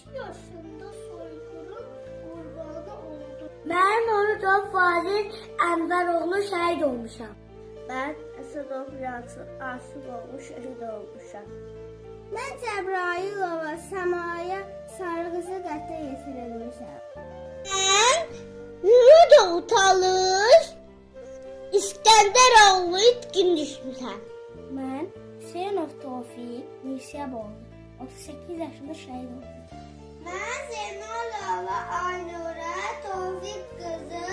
yaşında soykırım qurbanı oldu. Mən Orucov Fazil Ənvəroğlu şəhid olmuşam. Mən Əsədov Yasin Asıboğlu şəhid olmuşam. Mən Cəbrailova Səmaya Sarıqızı qətlə yetirilmişəm. Mən Ruda Utalış İskəndəroğlu itkin düşmüşəm. Mən Hüseynov Tofiq Mirsəboğlu 38 yaşında şəhid oldum. Mən Zeynalova Aynurə Tofiq qızı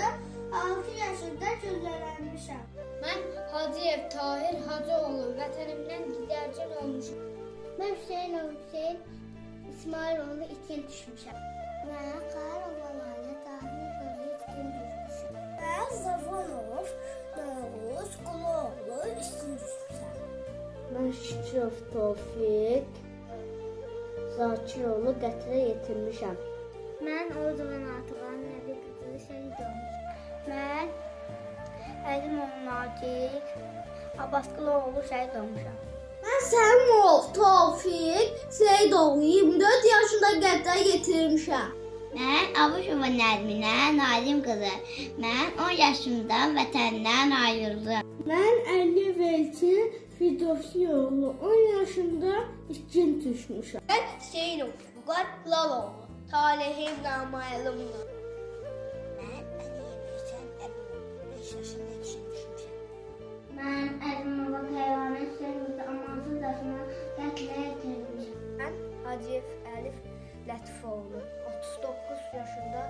6 yaşında güllələnmişəm. Mən Hacıyev Tahir Hacıoğlu vətənimdən gidərcən olmuşam. Mən Hüseynov Hüseyn İsmailoğlu itkin düşmüşəm. Mən Qarova Lalə Tahir qızı itkin düşmüşəm. Mən Zavanov Navuz Quluoğlu itkin düşmüşəm. Mən Şükrov Tofiq Zakiroğlu qətlə yetirmişəm. Mən Orduva Natıqan Nəbi qızı şəhid olmuşam. Mən Əlimov Natiq Abbasqıloğlu şəhid olmuşam. Mən Səlimov Tofiq Seydoğlu 24 yaşında qətlə yetirmişəm. Mən Abuşova Nərminə Nalim qızı. Mən 10 yaşımda vətəndən ayrıldım. Mən Əliyev Elçin Fidosiyoğlu 10 yaşında itkin düşmüşəm. Hüseynov Fuqar Laloğlu Talihim namayalımdır. Mən Əliyev Hüseyn Əbülov 5 yaşında düşmüşəm. Mən Əzmova Peyğəmbər Səhvdə amansız daşıma qətlə yetirilmişəm. Mən Hacıyev Əlif Lətifoğlu 39 yaşında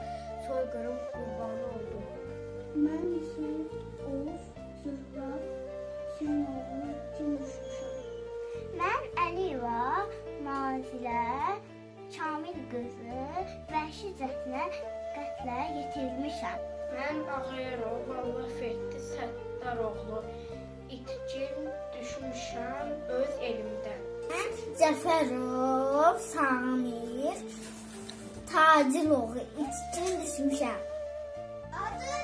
soyqırım qurbanı oldum. Mən Hüseyn Oğuz vəhşicəsinə qətlə yetirilmişəm. Mən Ağayarov Allah Fetdi Səttaroğlu itkin düşmüşəm öz elimdən. Mən Cəfərov Samir Taciloğlu itkin düşmüşəm. Adın